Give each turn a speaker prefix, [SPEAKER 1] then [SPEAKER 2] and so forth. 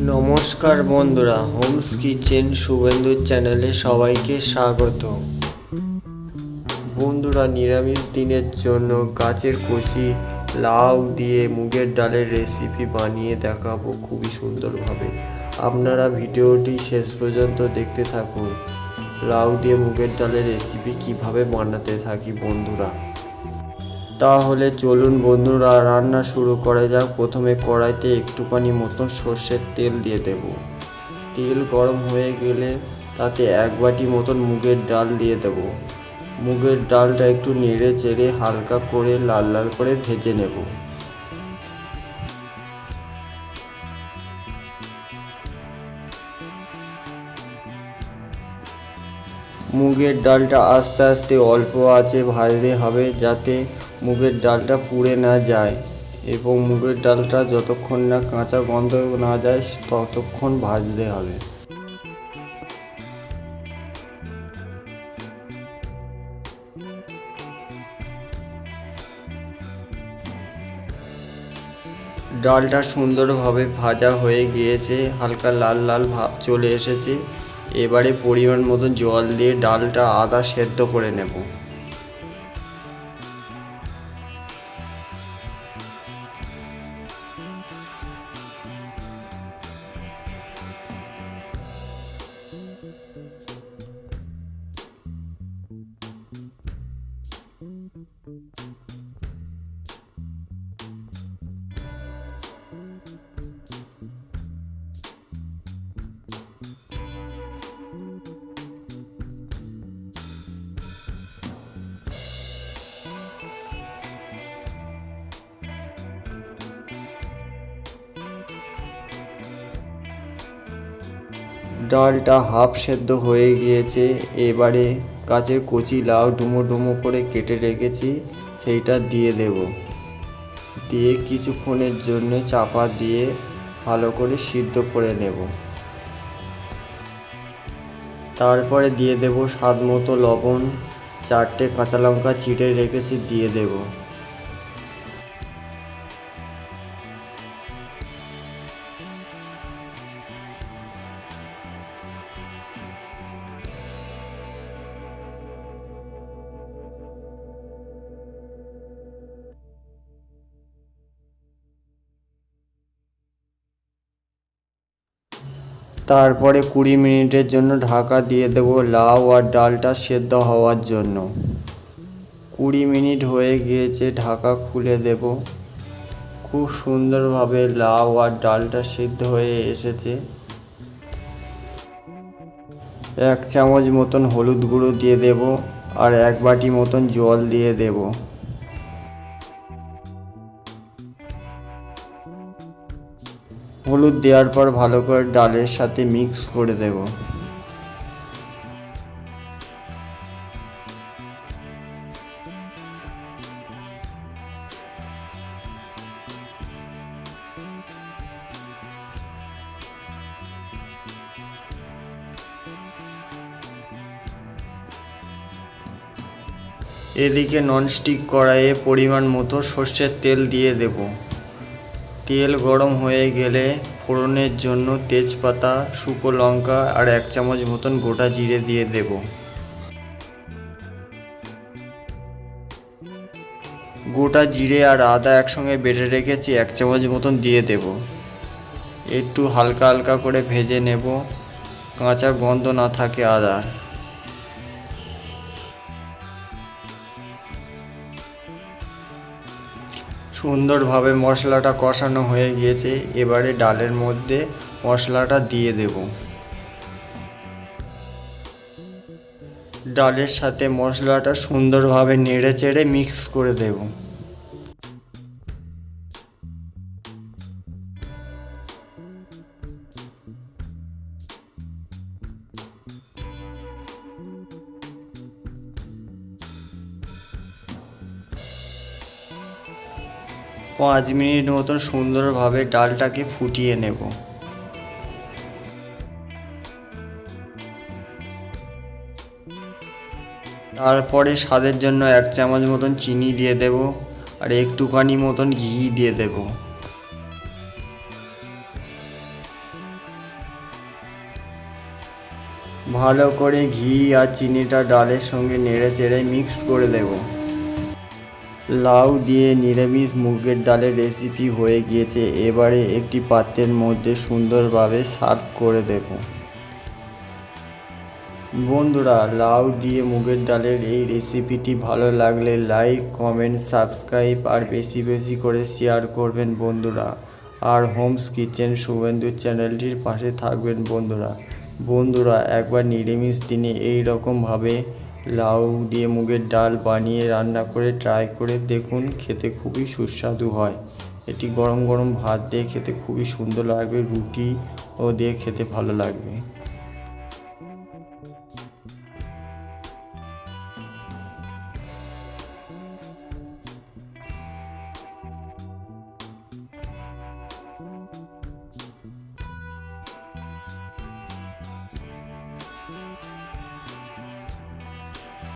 [SPEAKER 1] নমস্কার বন্ধুরা Holmes kitchen শুভেন্দুর চ্যানেলে সবাইকে স্বাগত। বন্ধুরা, নিরামিষ দিনের জন্য গাছের কচি লাউ দিয়ে মুগের ডালের রেসিপি বানিয়ে দেখাবো খুবই সুন্দরভাবে। আপনারা ভিডিওটি শেষ পর্যন্ত দেখতে থাকুন। লাউ দিয়ে মুগের ডালের রেসিপি কীভাবে বানাতে থাকি বন্ধুরা? তাহলে চলুন বন্ধুরা, রান্না শুরু করা যাক। প্রথমে কড়াইতে একটুখানি মতন সর্ষের তেল দিয়ে দেব। তেল গরম হয়ে গেলে তাতে এক বাটি মতন মুগের ডাল দিয়ে দেব। মুগের ডালটা একটু নেড়ে চেড়ে হালকা করে লাল লাল করে ভেজে নেব। মুগের ডালটা আস্তে আস্তে অল্প আছে, ভাজতে হবে যাতে মুগের ডালটা পুড়ে না যায় এবং মুগের ডালটা যতক্ষণ না কাঁচা গন্ধ না যায় ততক্ষণ ভাজতে হবে। ডালটা সুন্দরভাবে ভাজা হয়ে গিয়েছে, হালকা লাল লাল ভাব চলে এসেছে। এবারে পরিমাণ মতন জল দিয়ে ডালটা আদা সেদ্ধ করে নেব। ডালটা হাফ সেদ্ধ হয়ে গিয়েছে। এবারে গাছের কচি লাউ ডুমো ডুমো করে কেটে রেখেছি, সেইটা দিয়ে দেব। দিয়ে কিছুক্ষণের জন্য চাপা দিয়ে ভালো করে সিদ্ধ করে নেব। তারপরে দিয়ে দেব স্বাদ মতো লবণ। চারটে কাঁচা লঙ্কা চিড়ে রেখেছি, দিয়ে দেবো। তারপরে কুড়ি মিনিটের জন্য ঢাকা দিয়ে দেবো লাউ আর ডালটা সেদ্ধ হওয়ার জন্য। কুড়ি মিনিট হয়ে গিয়েছে, ঢাকা খুলে দেব। খুব সুন্দরভাবে লাউ আর ডালটা সিদ্ধ হয়ে এসেছে। এক চামচ মতন হলুদ গুঁড়ো দিয়ে দেব আর এক বাটি মতন জল দিয়ে দেবো। হলুদ দেওয়ার পর ভালো করে ডালের সাথে মিক্স করে দেব। এদিকে ননস্টিক কড়াইয়ে পরিমাণ মতো সর্ষের তেল দিয়ে দেবো। তেল গরম হয়ে গেলে ফোড়নের জন্য তেজপাতা শুকো লঙ্কা আর এক চামচ মতন গোটা জিরে দিয়ে দেব। গোটা জিরে আর আদা একসঙ্গে বেটে রেখেছি, এক চামচ মতন দিয়ে দেব। একটু হালকা হালকা করে ভেজে নেব, কাঁচা গন্ধ না থাকে আদার। সুন্দরভাবে মশলাটা কষানো হয়ে গিয়েছে, এবারে ডালের মধ্যে মশলাটা দিয়ে দেব। ডালের সাথে মশলাটা সুন্দরভাবে নেড়ে চেড়ে মিক্স করে দেব। পাঁচ মিনিট মতন সুন্দরভাবে ডালটাকে ফুটিয়ে নেব। তারপরে স্বাদের জন্য এক চামচ মতন চিনি দিয়ে দেব আর একটুখানি মতন ঘি দিয়ে দেবো। ভালো করে ঘি আর চিনিটা ডালের সঙ্গে নেড়ে চেড়ে মিক্স করে দেবো। লাউ দিয়ে নিরামিষ মুগের ডালের রেসিপি হয়ে গিয়েছে। এবারে একটি পাত্রের মধ্যে সুন্দরভাবে সার্ভ করে দেব। বন্ধুরা, লাউ দিয়ে মুগের ডালের এই রেসিপিটি ভালো লাগলে লাইক কমেন্ট সাবস্ক্রাইব আর বেশি বেশি করে শেয়ার করবেন বন্ধুরা। আর হোমস কিচেন শুভেন্দু চ্যানেলটির পাশে থাকবেন বন্ধুরা। বন্ধুরা, একবার নিরামিষ দিনে এই রকমভাবে লাউ দিয়ে মুগের ডাল বানিয়ে রান্না করে ট্রাই করে দেখুন, খেতে খুবই সুস্বাদু হয়। এটি গরম গরম ভাত দিয়ে খেতে খুবই সুন্দর লাগবে, রুটি ও দিয়ে খেতে ভালো লাগবে।